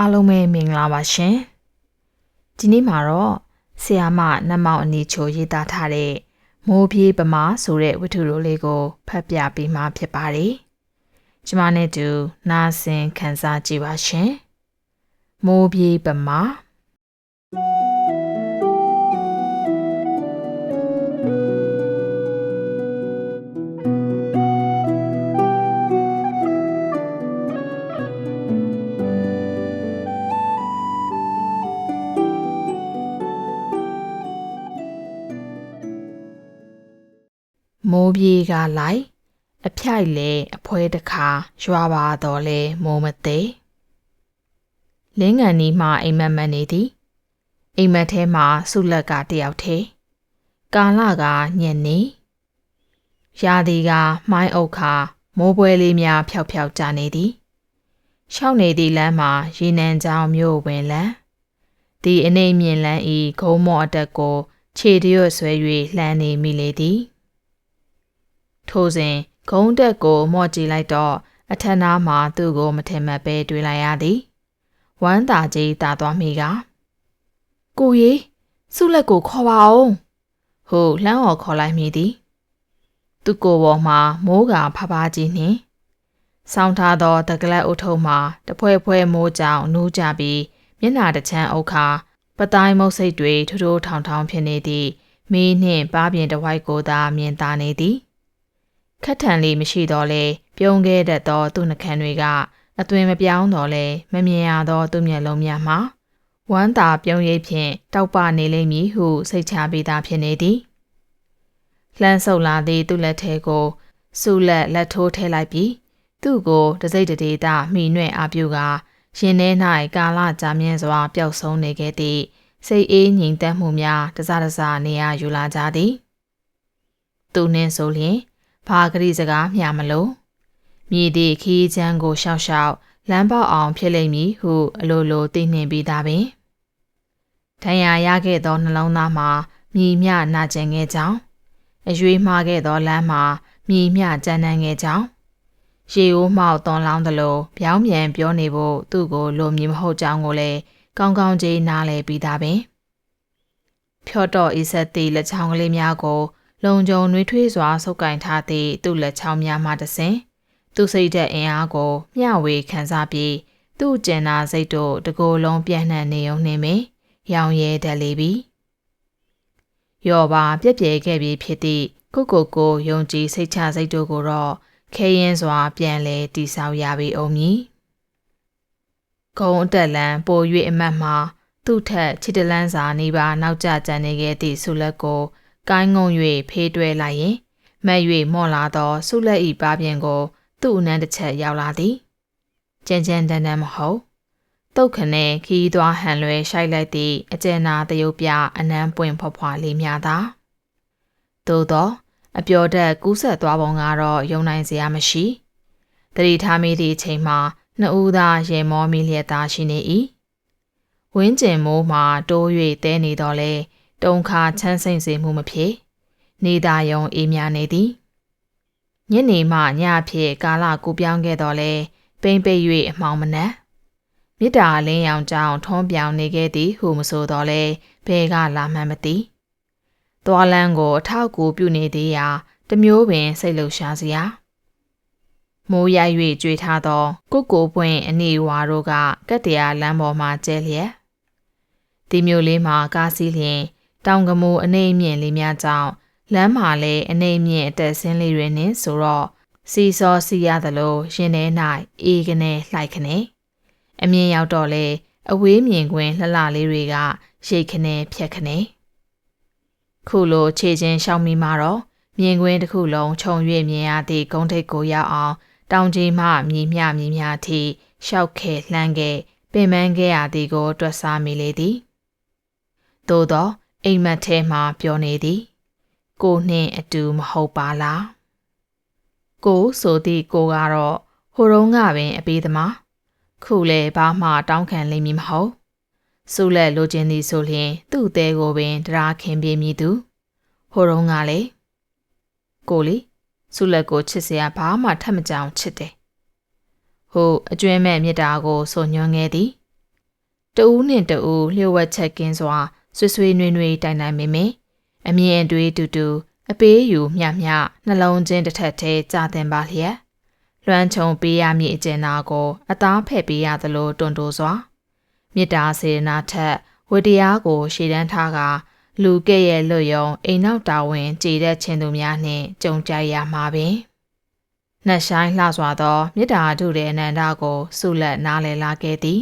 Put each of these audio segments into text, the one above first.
အားလုံးပဲမင်္ဂလာပါရှင်ဒီနေ့မှာတော့ဆီယာမနတ်မောင်အနီချိုရေးသားထားတဲ့မိုးပြေးပမာဆိုတဲ့ဝတ္ထုလိုလေးကိုဖတ်ပြပေးမှာဖြစ်ပါတယ်ကျမနဲ့တူနားဆင်ခံစားကြည့်ပါရှင်မိုးပြေးပမာ မိုးပြေးကလိုက်အဖြိုက်လေအဖွဲတစ်ခါရွာပါတော့လေမိုးမသေးလင်းငံနီမှအိမ်မက်မက်နေသည်အိမ်မက်ထဲမှာဆုလက်ကတယောက်သေးကာလကညက်နေရာသီကမိုင်းအုပ်ခါမိုးပွဲလေးများဖြောက်ဖြောက်ကြနေသည်ရှောက်နေသည့်လမ်းမှာရေနံချောင်းမြို့ဝင်လမ်းဒီအနေမြင့်လမ်းဤဂုံးမော့အတက်ကိုခြေတရွတ်ဆွဲ၍လှမ်းနေမိလေသည် ထိုစဉ်ဂုံးတက်ကိုမော့ကြည့်လိုက်တော့အထက်နားမှာသူ့ကိုမထင်မှတ်ပဲတွေ့လိုက်ရသည်ဝမ်းသာကြီးတာသွားမိကကိုကြီးစုလက်ကိုခေါ်ပါအောင်ဟုလှမ်းော်ခေါ်လိုက်မိသည်သူ့ကိုယ်ပေါ်မှာမိုးကဖဖကြီးနှင့်ဆောင်းထားသောတကလက်အုပ်ထုပ်မှာတဖွဲဖွဲမိုးကြောင်နူးကြပြီးမျက်နှာတစ်ချမ်းအုပ်ခါပတိုင်းမုတ်စိတ်တွေထိုးထိုးထောင်ထောင်ဖြစ်နေသည့်မီးနှင့်ပါးပြင်တစ်ဝိုက်ကိုသာမြင်သာနေသည် ခက်ထန်လေးမရှိတော့လဲပြုံးခဲ့တတ်သောသူ့နှကန်းတွေကအသွင်မပြောင်းတော့လဲမမြင်ရသောသူ့မျက်လုံးများမှာဝမ်းသာပြုံးရိပ်ဖြင့်တောက်ပနေလိမ့်မည်ဟုစိတ်ချပေးသားဖြစ်နေသည်လှမ်းဆုပ်လာသည့်သူ့လက်ထဲကိုစူလက်လက်ထိုးထည့်လိုက်ပြီးသူ့ကိုတစိမ့်တဒေတာမိနွဲ့အပြုကရင်ထဲ၌ကာလကြာမြင့်စွာပျောက်ဆုံးနေခဲ့သည့်စိတ်အေးငြိမ်သက်မှုများတစတစနေရယူလာကြသည်သူနှင်းဆိုလျင် ဘာဂရိစကားမျှမလို့မြည်သည့်ခီးချမ်းကိုရှောက်ရှောက်လမ်းပေါက်အောင်ဖြစ်လိမ့်မည်ဟုအလိုလိုသိနှင်ပြီးသားပင်ဒဏ်ရာရခဲ့သောနှလုံးသားမှာမြည်မြနာကျင်ခဲ့ကြောင်းအရွေးမှားခဲ့သောလမ်းမှာမြည်မြကြမ်းတမ်းခဲ့ကြောင်းရေအိုးမှောက်သွန်လောင်းသလိုပြောင်းပြန်ပြောနေဖို့သူ့ကိုလိုမည်မဟုတ်ကြောင်းကိုလည်းကောင်းကောင်းကြီးနားလည်ပြီးသားပင်ဖြော့တော့ဤဆက်သည့်လက်ချောင်းကလေးများကို လုံခြုံနှွေးထွေးစွာဆုပ်ကင်ထားသည့်သူ့လက်ချောင်းများမှတဆင်သူ့စိတ်သက်အင်အားကိုမျှဝေခံစားပြီးသူ့ကျင်နာစိတ်တို့တကိုယ်လုံးပြန့်နှံ့နေုံနှင့်ပင်ရောင်ရဲတတ်လေပြီယော်ပါပြက်ပြဲခဲ့ပြီးဖြစ်သည့်ကိုကိုကိုယုံကြည်စိတ်ချစိတ်တို့ကိုတော့ခဲရင်စွာပြန်လဲတိဆောက်ရပြီအောင်မည်ဂုံအတက်လန်ပို၍အမတ်မှာသူ့ထက်ချစ်တလန်းစာနေပါနောက်ကျကျန်နေခဲ့သည့်ဆုလက်ကို ကိုင်းငုံ၍ဖေးတွဲလိုက်ရင်မက်၍မော့လာသောဆုလက်ဤပါပြင်ကို သူ့အနမ်းတစ်ချက်ရောက်လာသည်ကြမ်းကြမ်းတမ်းတမ်းမဟုတ်တုတ်ခနဲ့ခီးသွားဟန်လွဲရှိုက်လိုက်သည့်အကျဉ်းနာတရုပ်ပြအနမ်းပွင့်ဖွားဖွားလေးများသာသို့သော အပျော်တက်ကူးဆက်သွားပုံကတော့ယုံနိုင်စရာမရှိတတိထားမိသည့်အချိန်မှာနှစ်ဦးသာရေမောမိလျက်သားရှိနေ၏ဝင်းကျင်မိုးမှာတိုး၍တဲနေတော့လဲ တုံခါချမ်းစိမ့်စေမှုမဖြစ်နေသာယုံအေးမြနေသည်ညနေမှညဖြစ်ကာလကူပြောင်းခဲ့တော့လဲပိမ့်ပိတ်၍အမှောင်မနှက်မြစ်တာလင်းရောင်ကြောင်ထုံးပြောင်နေခဲ့သည်ဟုမဆိုတော့လဲဘဲကလာမှန်းမသိသွားလန်းကိုအထောက်ကူပြုနေသေးရာတမျိုးပင်စိတ်လှုပ်ရှားစရာမိုးရိုက်၍ကြွေထားသော ကုတ်ကိုပွင့်အနီဝါတို့ကကက်တရာလမ်းပေါ်မှာကျဲလျက်ဒီမျိုးလေးမှာကားစီးလျင် တောင်ကမိုးအနေမြင့်လေးများကြောင့်လမ်းမှာလည်းအနေမြင့်အတက်ဆင်းလေးတွေနဲ့ဆိုတော့စီစောစီရသလိုရင်ထဲ၌အေးကနေလှိုက်ခနေအမြင်ရောက်တော့လေအဝေးမြင်ကွင်းလှလှလေးတွေကရိတ်ခနေဖြက်ခနေခုလိုခြေချင်းရှောင်းမိမှာတော့မြင်ကွင်းတစ်ခုလုံးခြုံ၍မြင်ရသည့်ဂုံးထိပ်ကိုရောက်အောင်တောင်ကြီးမှမြည်မြမြည်မြထိရှောက်ခဲလှမ်းခဲ့ပင်ပန်းခဲ့ရသည်ကို တွက်စားမိလေသည်သို့သော အိမ်မက်ထဲမှပြောနေသည် ကိုနှင့်အတူမဟုတ်ပါလားကိုဆိုသည့်ကိုကတော့ဟိုတုန်းကပင်အပေးသမားခုလေဘာမှတောင်းခံလိမ့်မည်မဟုတ်စုလက်လိုချင်သည်ဆိုလျှင် သူ့အသေးကိုပင်တရားခင်ပြေးမည်သူဟိုတုန်းကလေကိုလေစုလက်ကိုချစ်စရာဘာမှထပ်မကြောင်ချစ်တယ်ဟိုအကျွမ်းမဲ့မြစ်တာကိုဆိုညွှန်းခဲ့သည်တဦးနှင့်တဦးလျှို့ဝှက်ချက်ကင်းစွာ ဆွဆွေးနွေးနွေးတိုင်တိုင်မင်မင်အမြင်အတွေးတူတူအပေးယူမျှမျှနှလုံးချင်းတစ်ထက်သေးကြာတင်ပါလျက်လွမ်းချုံပေးရမည့်အကျဉ်းသားကို အသားဖဲ့ပေးရသလိုတွန်တိုးစွာမေတ္တာစေနာထက်ဝတရားကို ရှေ့တန်းထားကလူကဲ့ရဲ့လွတ်ယုံအိမ်နောက်တာဝန်ကြည်တဲ့ချင်းသူများနှင့်ကြုံကြရမှာပင်နှက်ဆိုင်လှစွာသောမေတ္တာထုတဲ့အနန္တကိုဆုလက်နားလည်လာခဲ့သည်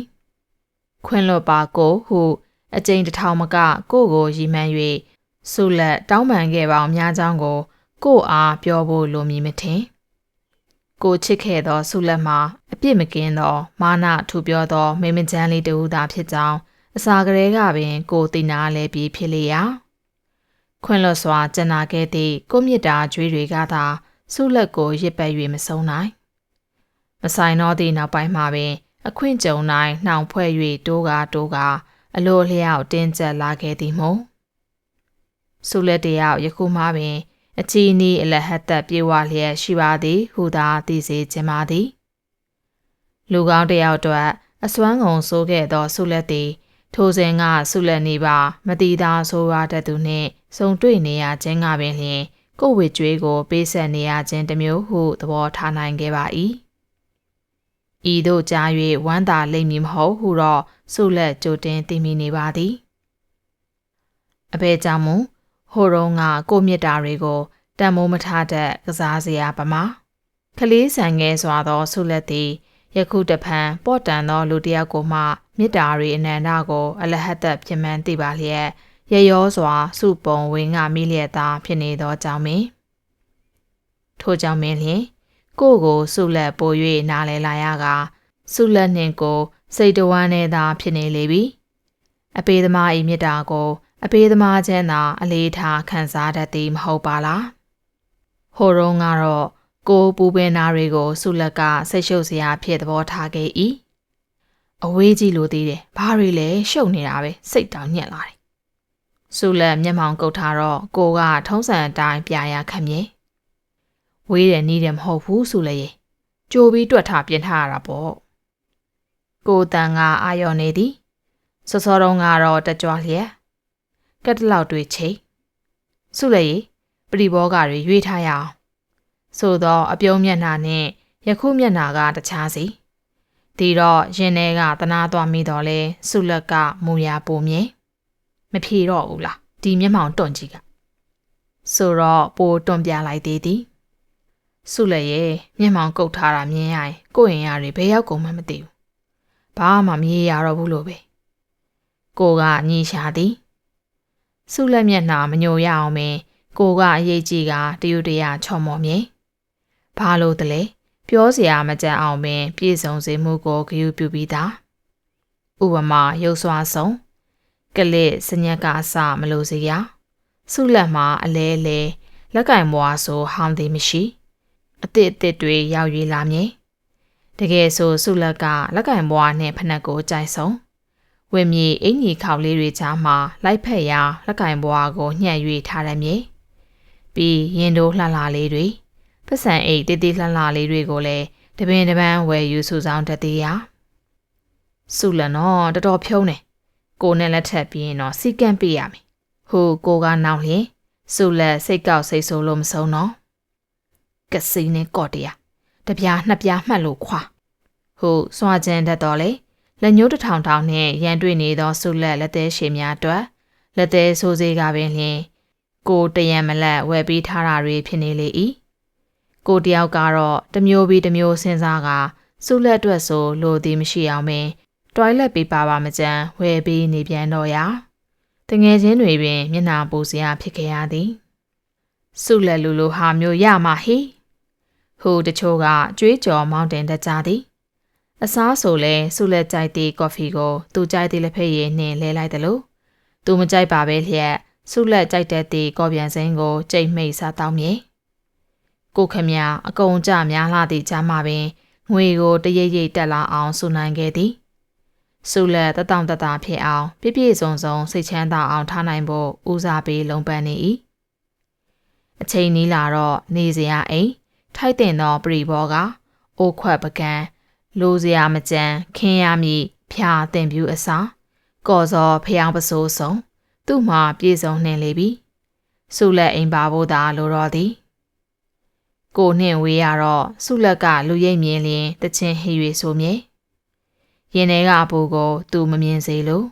ခွင်လွတ်ပါကိုဟု အကျိန်တစ်ထောင်မကကိုကိုရီမှန်း၍ဆုလက်တောင်းပန်ခဲ့ပါအောင်များကြောင်းကို ကိုအားပြောဖို့လိုမည်မထင်ကိုချစ်ခဲ့သောဆုလက်မှာအပြစ်မကင်းသော မာနထူပြောသောမိမချမ်းလေးတူသာဖြစ်ကြောင်းအစာကလေးကပင်ကိုသိနာလဲပြီးဖြစ်လေရာခွင်လွတ်စွာကျန်နာခဲ့သည့်ကိုမြစ်တာကြွေးတွေကသာဆုလက်ကိုရစ်ပတ်၍မဆုံးနိုင်မဆိုင်တော့သည့်နောက်ပိုင်းမှာပင် အခွင့်ကြုံတိုင်းနှောင်ဖွဲ့၍တိုးကားတိုးကား အလိုလျောက်တင်းကျပ်လာခဲ့သည်မို့ဆုလက်တယောက်ယခုမှပင် အချီနီးအလဟတ်သက်ပြေဝလျက်ရှိပါသည်ဟူသာသိစေခြင်းပါသည်လူကောင်းတယောက်အတွက်အစွမ်းကုန်ဆိုးခဲ့သောဆုလက်သည် ထိုစဉ်ကဆုလက်နေပါ မတိသားဆိုးရတတ်သူနှင့်စုံတွေ့နေရခြင်းကပင်လျှင်ကိုဝေကျွေးကိုပေးဆက်နေရခြင်းတစ်မျိုးဟုသဘောထားနိုင်ခဲ့ပါ၏ဤသို့ကြား၍ဝမ်းသာလိမ့်မည်မဟုတ်ဟုတော့ ဆုလက်ကြိုတင်သိမိနေပါသည်အဘဲကြောင့်မူဟိုတုန်းကကိုမြစ်တာတွေကိုတန်မိုးမထားတဲ့ကစားစရာပမာကလေးဆန်ငယ်စွာသောဆုလက်သည်ယခုတဖန်ပော့တန်သောလူတစ်ယောက်ကိုမှမေတ္တာရီအနန္တကို အလဟတ်သက်ပြမှန်းသိပါလျက်ရရောစွာစုပုံဝင်ငါမိလျက်သားဖြစ်နေသောကြောင့်မင်းထို့ကြောင့်မင်းလျင်ကိုကိုစုလက်ပို၍နားလဲလာရကစုလက်နှင့်ကို စိတ်တဝမ်းနဲ့သာဖြစ်နေလေပြီအပေသမားဤမေတ္တာကိုအပေသမားချင်းသာအလေးထားခံစားတတ်သည်မဟုတ်ပါလားဟိုတုန်းကတော့ကိုပူပင်နာတွေကိုစုလက်ကဆိတ်ရှုပ်စရာဖြစ်သဘောထားခဲ့၏အဝေးကြီးလိုသေးတယ်ဘာတွေလဲရှုပ်နေတာပဲစိတ်တောင်ညက်လာတယ်စုလက်မျက်မှောင်ကုတ်ထားတော့ကိုကထုံးစံအတိုင်းပြရခမြဲဝေးတယ်နီးတယ်မဟုတ်ဘူးစုလက်ရေကြိုပြီးတွက်ထားပြင်ထားရတာပေါ့ ကိုတန်ကအာယော်နေသည်စောစောတုန်းကတော့တကြွလျက်ကက်တလောက်တွေချိတ်စုလက်ရေပရိဘောဂတွေရွေးထားရအောင်ဆိုတော့အပြုံးမျက်နှာနဲ့ယခုမျက်နှာကတခြားစီဒီတော့ရင်ထဲကတနာသွားမိတော့လဲစုလက်ကမူရပုံမြင်မဖြေတော့ဘူးလားဒီမျက်မှောင်တွန့်ကြီးကဆိုတော့ပိုတွန့်ပြလိုက်သေးသည်စုလက်ရဲ့မျက်မှောင်ကုတ်ထားတာမြင်ရရင်ကိုယ့်ရင်ရတွေဘယ်ရောက်ကုန်မှမသိဘူး ဘာမှမရေရတော့ဘူးလို့ပဲကိုကညီရှာသည်စုလက်မျက်နှာမညိုရအောင်မင်းကိုကအရေးကြီးကတယူတရချော်မော်မြေဘာလို့တလဲပြောစရာမကြမ်းအောင်ပင်ပြည့်စုံစေမှုကိုဂရုပြုပြီးသားဥပမာရုပ်စွာဆုံးကလစ်စညက်ကစမလို့စေရဆုလက်မှာအလဲလဲလက်ကင်မွားဆိုဟောင်းသေးမရှိအစ်စ်အစ်စ်တွေရောက်ရွေးလာမြင် တကယ်ဆိုဆုလက်ကလက်ကင်မွားနဲ့ဖနက်ကိုကြိုက်ဆုံးဝင်းမြေအင်ကြီးခေါက်လေးတွေကြားမှာလိုက်ဖက်ရာလက်ကင်ဘွားကိုညှက်၍ထားရမည်ပြီးရင်တို့လှလှလေးတွေပတ်စံအိတ်တေးသေးလှလှလေးတွေကိုလည်းတပင်တပန်းဝယ်ယူစုဆောင်တတ်သေးရာစုလနော်တော်တော်ဖြုံးတယ်ကိုနဲ့လက်ထပ်ပြီးရင်တော့စီကန့်ပြရမယ်ဟိုကိုကနောက်လျင်စုလက်စိတ်ကောက်စိတ်ဆိုးလို့မဆုံးတော့ကစီနဲ့ကော့တရ တပြားနှစ်ပြားမှတ်လို့ခွာဟိုစွာကျန်တတ်တော်လေလက်ညှိုးတစ်ထောင်ထောင်နဲ့ရန်တွေ့နေသောစုလက်လက်သေးရှည်များအတွက်လက်သေးဆိုးစေးကပင်လျင်ကိုတရံမလက်ဝယ်ပြီးထားတာတွေဖြစ်နေလေ၏ကိုတယောက်ကတော့တမျိုးပြီးတမျိုးစဉ်းစားကစုလက်အတွက်ဆိုလိုသည်မရှိအောင်ပင်တွိုင်လက်ပေးပါပါမကြမ်းဝယ်ပြီးနေပြန်တော့ရာတငယ်ချင်းတွေပင်မျက်နှာပူစရာဖြစ်ခဲ့ရသည်စုလက်လူလိုဟာမျိုးရမှာဟိ ဟိုတချို့ကကြွေးကြော်မောင်းတင်တတ်ကြသည်အစားဆိုလဲစုလက်ကြိုက်သည့်ကော်ဖီကိုသူကြိုက်သည့်လက်ဖက်ရည်နှင့်လဲလိုက်တယ်လို့သူမကြိုက်ပါပဲလျက်စုလက်ကြိုက်တဲ့သည့်ကော်ပြန်စိမ်းကိုကြိတ်မိတ်စားတောင်းမြေကိုခမအကုံကြများလာသည့်ကြားမှာပင်ငွေကိုတရိပ်ရိပ်တက်လာအောင်စုနိုင်ခဲ့သည်စုလက်တတောင့်တတဖြစ်အောင်ပြည့်ပြည့်စုံစုံစိတ်ချမ်းသာအောင်ထားနိုင်ဖို့ဦးစားပေးလုံပန်းနေ၏အချိန်နီးလာတော့နေစရာအိမ် ထိုက်တင်သောပရိဘောကအိုးခွက်ပကံလိုစရာမကြမ်းခင်းရမည်ဖြာတင်ပြူအစားကော်စောဖျောင်းပစိုးစုံသူ့မှာပြေဆုံးနှင်လေပြီစုလက်အိမ်ပါဖို့သာလိုတော့သည်ကိုနှင့်ဝေးရတော့စုလက်ကလူရိပ်မြင်လျင်တချင်းဟိ၍ဆိုမြဲရင်ထဲကအပူကို သူမမြင်စေလို့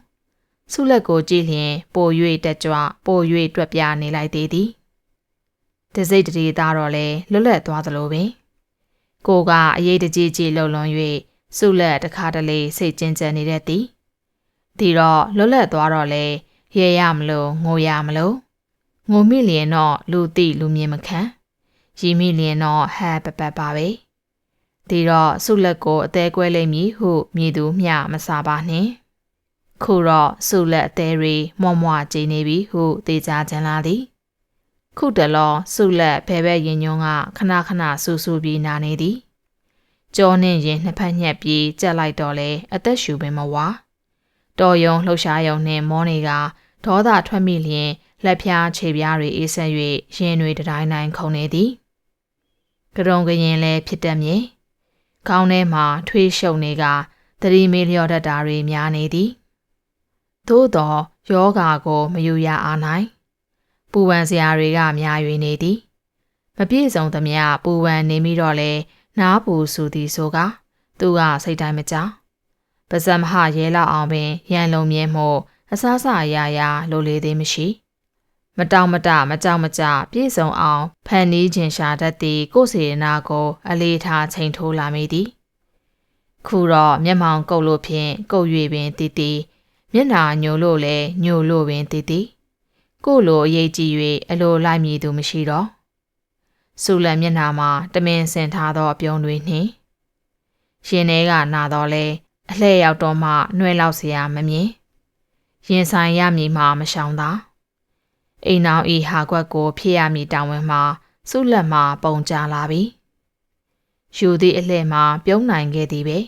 စုလက်ကိုကြည့်လျင် ပို၍တက်ကြွပို၍တွက်ပြနေလိုက်သေးသည် တစိတ်တည်းသားတော့လဲလွတ်လပ်သွားသလိုပင်ကိုကအရေးတကြီးကြီးလှုပ်လွန်၍စုလက်တခါတလေစိတ်ကျဉ်ကျပ်နေတဲ့သည်ဒီတော့လွတ်လပ်သွားတော့လဲရဲရမလို့ငိုရမလို့ငိုမိလျင်တော့လူတိလူမြင်မခံရီမိလျင်တော့ဟဲပပပါပဲဒီတော့စုလက်ကိုအသေးကွဲလိမ့်မည်ဟုမြည်သူမျှမစားပါနှင့်ခုတော့စုလက်အသေးတွေမွမွကြည်နေပြီဟုသိကြကြလာသည် ခုတလောစုလက်ဘဲဘဲရင်ညွန်းကခဏခဏဆူဆူပြီးနာနေသည်ကြောနှင့်ရင်နှစ်ဖက်ညက်ပြီးကြက်လိုက်တော့လေအသက်ရှူပင်မဝါတော်ယုံလှုပ်ရှားယုံနှင့်မောနေကဒေါသထွက်မိလျင်လက်ဖြားခြေပြားတွေအေးဆက်၍ရင်တွေတတိုင်းတိုင်းခုန်နေသည်ကရုံကရင်လည်းဖြစ်တတ်မြင်ခေါင်းထဲမှာထွေးရှုပ်နေကသတိမေးလျော့တတ်တာတွေများနေသည်သို့သောယောဂါကိုမယူရအားနိုင် ပူပန်စရာတွေကများ၍နေသည်မပြည့်စုံသမျှပူပန်နေမိတော့လေနားပူဆူသည်ဆိုကသူကစိတ်တိုင်းမကြပါဇမဟရဲလောက်အောင်ပင်ရန်လုံးမြဲမှုအစားအစာရရလိုလေသေးမရှိမတောင်မတမကြောက်မကြပြည့်စုံအောင်ဖန်နီးခြင်းရှာတတ်သည့်ကိုယ်စေနာကို အလေးထားချိန်ထိုးလာမိသည်ခုတော့မျက်မှောင်ကုတ်လို့ဖြင့်ကုတ်၍ပင်တည်တည်မျက်နာညိုလို့လဲညိုလို့ပင်တည်တည် ကိုလိုအရေးကြီး၍အလိုလိုက်မြည်သူမရှိတော့စူလန်မျက်နာမှာတမင်ဆင်ထားသောအပြုံးတွေနှင့်ရင်ထဲကနာတော့လဲအလှဲ့ရောက်တော့မှနှွဲလောက်เสียမမြင်ရင်ဆိုင်ရမည်မှာမရှောင်သာအိမ်နောင်ဤဟာကွက်ကိုဖြစ်ရမည်တောင်းဝင်မှာစုလက်မှာပုံကြလာပြီယူသည့်အလှဲ့မှာပြုံးနိုင်ခဲ့သည်ပဲ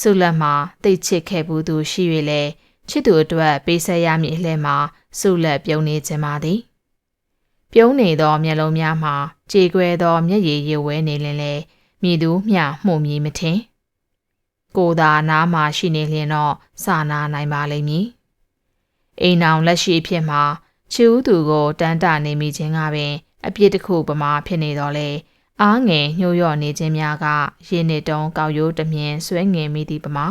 စုလက်မှာတိတ်ချစ်ခဲ့ဘူးသူရှိ၍လဲ ချစ်သူအတွက်ပေးဆက်ရမည်အလှဲ့မှာစုလက်ပြုံးနေခြင်းပါသည်ပြုံးနေသောမျက်လုံးများမှာကြေကွဲသောမျက်ရည်ရဝဲနေလင်လေမြည်သူမျှမှုမြည်မထင်ကိုသာနားမှာရှိနေလျင်တော့စာနာနိုင်ပါလိမ့်မည်အိမ်အောင်လက်ရှိဖြစ်မှာချီဦးသူကိုတန်းတနေမိခြင်းကပင် အပြစ်တစ်ခုပမာဖြစ်နေတော့လေအားငယ်ညှို့ရော့နေခြင်းများကရင်းနေတုံးကောက်ရိုးတမြင်ဆွဲငင်မိသည်ပမာ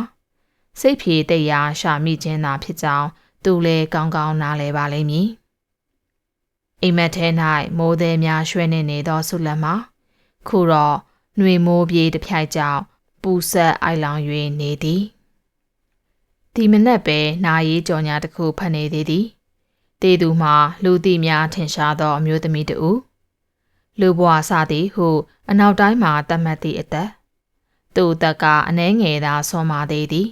စိတ်ဖြေတိတ်ရာရှာမိခြင်းသာဖြစ်ကြောင်းသူလည်းကောင်းကောင်းနားလဲပါလိမ့်မည်အိမ်မက်ထဲ၌မိုးသည်များရွှဲနေနေသောဆုလက်မှာခုတော့ຫນွေမိုးပြေးတစ်ဖြိုက်ကြောင့်ပူဆက်အိုင်လောင်၍နေသည်ဒီမနက်ပဲနာရီကြော်ညာတစ်ခုဖတ်နေသေးသည်တေသူမှာလူသိများထင်ရှားသောအမျိုးသမီးတူလူဘွားစသည်ဟု အနောက်တိုင်းမှာတတ်မှတ်သည့်အသက်သူ့အသက်ကအနှဲငယ်သာဆွမ်းပါသေးသည်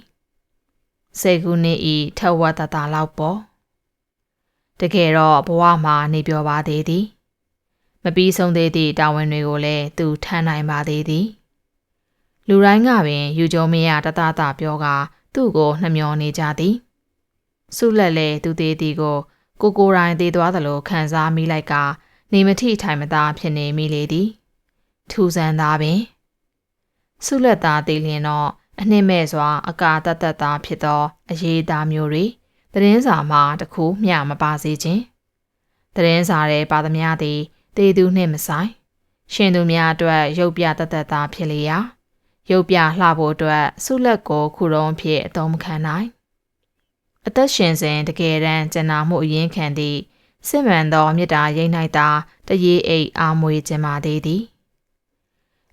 စေခုနှစ်ဤထဝတတလောက်ပေါ်တကယ်တော့ဘဝမှာနေပြောပါသေးသည် မပြီးဆုံးသေးသည့်တာဝန်တွေကိုလည်းသူထမ်းနိုင်ပါသေးသည် လူတိုင်းကပင်ယူကြုံမရတတတပြောကသူ့ကိုနှမျောနေကြသည်ဆုလက်လဲသူသေးသည်ကို ကိုကိုရိုင်းသေးသွားသလိုခံစားမိလိုက်ကနေမထိထိုင်မသားဖြစ်နေမိလေသည် ထူဆန်းသားပင်ဆုလက်သားသေးလျင်တော့ အနှိမ့်မဲ့စွာအကာတတ်တတ်သားဖြစ်သောအရေးသားမျိုးတွေသတင်းစာမှာတခုမျှမပါစေခြင်းသတင်းစာရဲ့ပါသမျှသည်တေသူနှင့်မဆိုင် ရှင်သူများအတွက်ရုပ်ပြတတ်တတ်သားဖြစ်လျာရုပ်ပြလှဖို့အတွက်ဆုလက်ကိုခုတုံးဖြစ်အသုံးမခံနိုင်အသက်ရှင်စဉ်တကယ်တမ်းကျန်နာမှုအရင်ခံသည့်စစ်မှန်သောမေတ္တာရိမ့်၌သာတရေအိတ်အာမွေခြင်းပါသေးသည်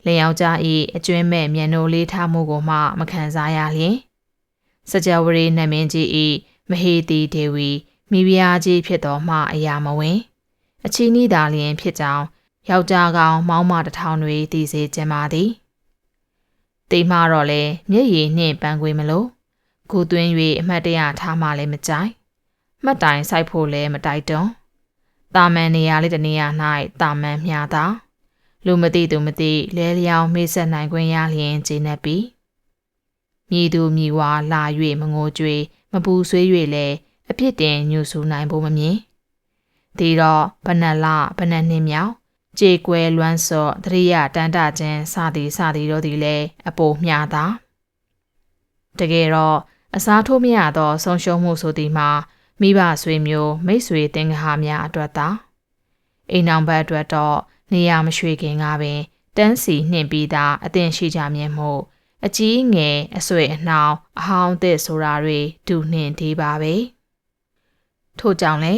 လျောင်ကြား၏အကျွင်းမဲ့မျက်နှိုးလေးထားမှုကိုမှမခံစားရလျင်စကြဝဠာနမင်းကြီး၏မဟေတီဒေဝီမိဖုရားကြီးဖြစ်တော်မှအရာမဝင်အချီးနီးသာလျင်ဖြစ်ကြောင်းယောက်ျားကောင်မောင်းမတထောင်တွေတည်စေခြင်းပါသည်တိမ်မှတော့လေမျက်ရည်နှင့်ပန်းခွေမလို့ဂူသွင်း၍အမှတ်တရထားမှလည်းမကြိုက်မှတ်တိုင်စိုက်ဖို့လည်းမတိုက်တွန်းတာမန်နေရာလေးတနေရာ၌တာမန်မြာသာ လူမသိသူမသိလဲလျောင်းမေးဆက်နိုင်ခွင့်ရလျင်ကျေနပ်ပြီးမြည်သူမြည်ဝါလာ၍မငိုကြွေမပူဆွေး၍လည်းအပြစ်တင်ညှို့ဆူနိုင်ဖို့မမြင်ဒီတော့ဘဏ္ဍလဘဏ္ဍနှင်းမြောက်ကြေကွဲလွမ်းစော့တရိယတန်တခြင်းစသည်စသည်တို့သည်လည်းအပိုမျှသာတကယ်တော့အစားထိုးမရသောဆုံးရှုံးမှုဆိုသည်မှာမိဘဆွေမျိုးမိတ်ဆွေတင်ကားများအတွက်သာအိမ်အောင်ဘက်အတွက်တော့ နေရာမရွှေခင်ကပင်တန်းစီနှင့်ပြီးသားအသင်ရှိကြမြင်မှုအကြီးငယ်အဆွေအနှောင်အဟောင်းသစ်ဆိုတာတွေဒူနှင့်ဒီပါပဲထို့ကြောင့်လေ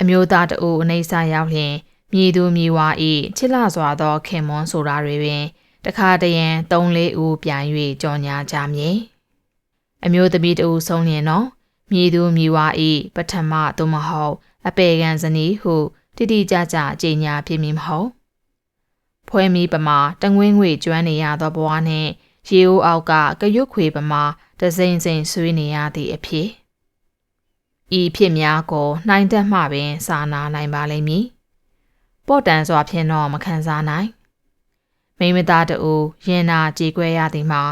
အမျိုးသားတအူအနေဆာရောက်လျင်မြည်သူမြည်ဝါဤချစ်လစွာသောခင်မွန်းဆိုတာတွေပင်တခါတရံ၃၄ဦးပြန်၍ကြော်ညာကြမည်အမျိုးသမီးတဦးဆုံးလျင်တော့မြည်သူမြည်ဝါဤပထမသို့မဟုတ်အပေကန်ဇနီးဟုတိတိကျကျအကြေညာဖြစ်မည်မဟုတ် ဖွဲမီပမာတငွင်းငွေကျွမ်းနေရသောဘဝနှင့်ရေအိုးအောက်ကကရွတ်ခွေပမာတစိမ့်စိမ့်ဆွေးနေရသည့်အဖြစ်ဤဖြစ်များကိုနှိုင်းသက်မှပင်စာနာနိုင်ပါလိမ့်မည်ပေါ့တန်စွာဖြင့်တော့မခံစားနိုင်မိမသားတူရင်နာကြေကွဲရသည်မှာ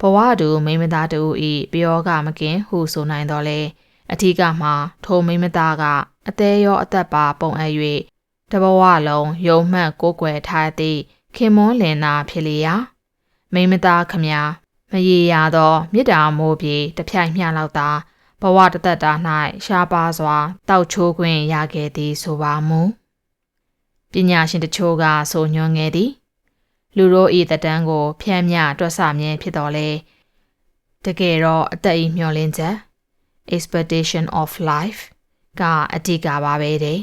ဘဝတူမိမသားတူဤပြောကမကင်ဟုဆိုနိုင်တော်လဲအထီးကမှာထိုမိမသားကအသေးရောအသက်ပါပုံအပ်၍ တဘဝလုံးယုံမှန်ကိုးကွယ်ထားသည့်ခင်မွန်းလင်နာဖြစ်လျာမိမသားခမညာမရေရသောမေတ္တာမိုးပြေတဖြိုင်မျှလောက်သာဘဝတသက်တာ၌ရှားပါစွာတောက်ချိုးခွင့်ရခဲ့သည်ဆိုပါမူပညာရှင်တချို့ကဆိုညွှန်းခဲ့သည်လူတို့ဤတတန်းကိုဖျမ်းမြတွက်ဆမြဲဖြစ်တော်လဲတကယ်တော့အသက်ဤမျောလင်းချက် expectation of life ကအဓိကပါပဲတဲ့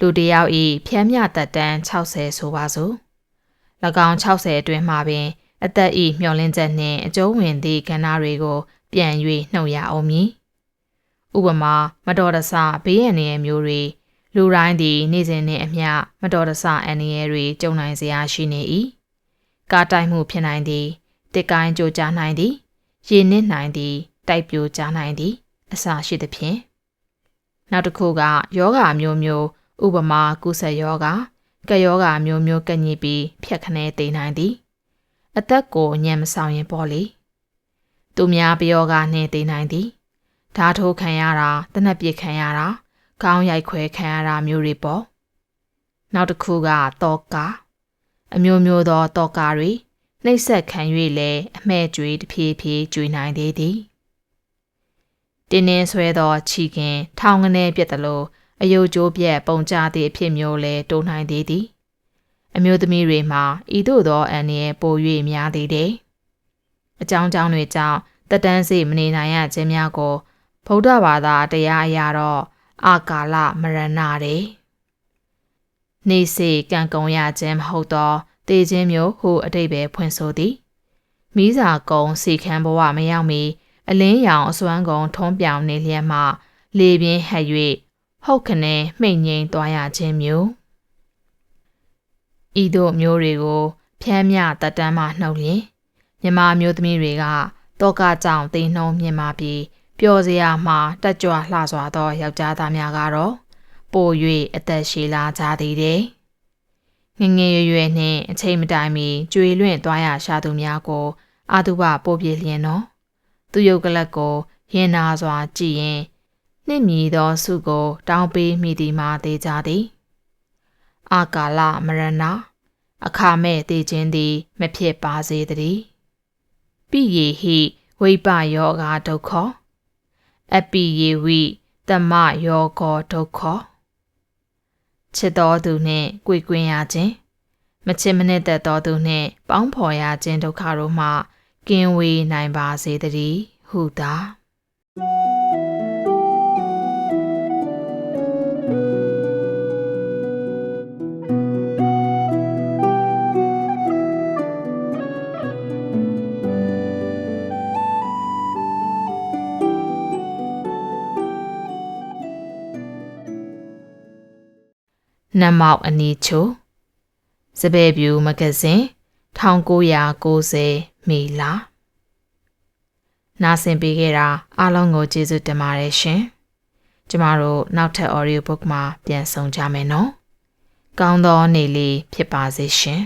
လူတယောက်ဤဖျမ်းမြတက်တန်း60ဆိုပါစို့၎င်း60အတွင်းမှာပင် အသက်ဤမျောလင်းချက်နှင့်အကျုံးဝင်သည့်ကဏ္ဍတွေကို ပြန်၍နှုတ်ရအောင်မည်ဥပမာမတော်တဆဘေးရန်ရဲ့မျိုးတွေလူတိုင်းသည်နေ့စဉ်နှင့်အမျှမတော်တဆအန္တရာယ်တွေကြုံနိုင်စရာရှိနေ၏ကားတိုက်မှုဖြစ်နိုင်သည်တစ်ကိုင်းကြိုကြားနိုင်သည်ရေနစ်နိုင်သည် တိုက်ပြိုကြားနိုင်သည် အစာရှိသဖြင့်နောက်တစ်ခုကယောဂအမျိုးမျိုး ဥပမာကုသယောဂကယောဂအမျိုးမျိုးကညစ်ပြီးဖြတ်ခနဲသိနိုင်သည်အသက်ကိုညံမဆောင်ရင်ပေါ့လေသူများပယောဂနှင့်သိနိုင်သည်ဓာထိုးခံရတာတနက်ပြစ်ခံရတာခေါင်းရိုက်ခွဲခံရတာမျိုးတွေပေါ့နောက်တစ်ခုကတောကာအမျိုးမျိုးသောတောကာတွေနှိပ်စက်ခံ၍လည်းအမှဲ့ကြွေတဖြည်းဖြည်းကျွေနိုင်သေးသည်တင်းနှင်းဆွဲသောချီခင်ထောင်ငနေပြက်သလို အယုတ်ကျိုးပြက်ပုံကြသည့်အဖြစ်မျိုးလည်းတိုးနိုင်သေးသည်အမျိုးသမီးတွေမှာဤသို့သောအန္တရာယ်ပို၍များသေးတယ်အကြောင်းကြောင့်တွေကြောင့်တက်တန်းစိမနေနိုင်ရခြင်းများကိုဗုဒ္ဓဘာသာတရားအရာတော့အာကာလမရဏတဲ့နေစေကံကုံရခြင်းမဟုတ်သောတေခြင်းမျိုးဟုအတိတ်ပဲဖွင့်ဆိုသည်မိစာကုံစီခမ်းဘဝမရောက်မီအလင်းရောင်အစွမ်းကုံထုံးပြောင်နေလျက်မှလေပြင်းဟပ်၍ ဟုတ်ခနဲမှိတ်ငိမ့်သွားရခြင်းမျိုးဤသို့မျိုးတွေကိုဖျမ်းမြတက်တန်းမှနှုတ်လျင်မြမမျိုးသမီးတွေကတောကကြောင့်တိမ်နှုံမြင်မာပြီးပျော်စရာမှတက်ကြွလှစွာသောယောက်ျားသားများကတော့ပို၍အသက်ရှည်လာကြသည်တဲ့ငငယ်ရွယ်ရွယ်နှင့်အချိန်မတိုင်မီကျွေလွင့်သွားရရှာသူများကိုအာတုဘပို့ပြလျင်တော့သူယုတ်ကလတ်ကိုရင်နာစွာကြည်ရင် နှင့်မြည်သောစုကို တောင်းပေးမိသည်မှာသေးကြသည်အာကာလမရဏအခါမဲ့တည်ခြင်းသည် မဖြစ်ပါစေတည်းပိယေဟိဝိပယောဂဒုက္ခအပိယေဝိတမယောဂဒုက္ခချစ်တော်သူနှင့်ကြွေကွင်းရခြင်းမချစ်မနစ်သက်တော်သူနှင့်ပေါင်းဖော်ရခြင်းဒုက္ခတို့မှကင်းဝေးနိုင်ပါစေတည်းဟုသာ နမောက်အနီချိုစပယ်ပြူမဂဇင်း1990မီလာနာဆင်ပေးခဲ့တာအားလုံးကိုကျေးဇူးတင်ပါတယ်ရှင်ကျမတို့နောက်ထပ် audio book မှာပြန်ဆောင်ကြမယ်နော်ကောင်းသောနေ့လေးဖြစ်ပါစေရှင်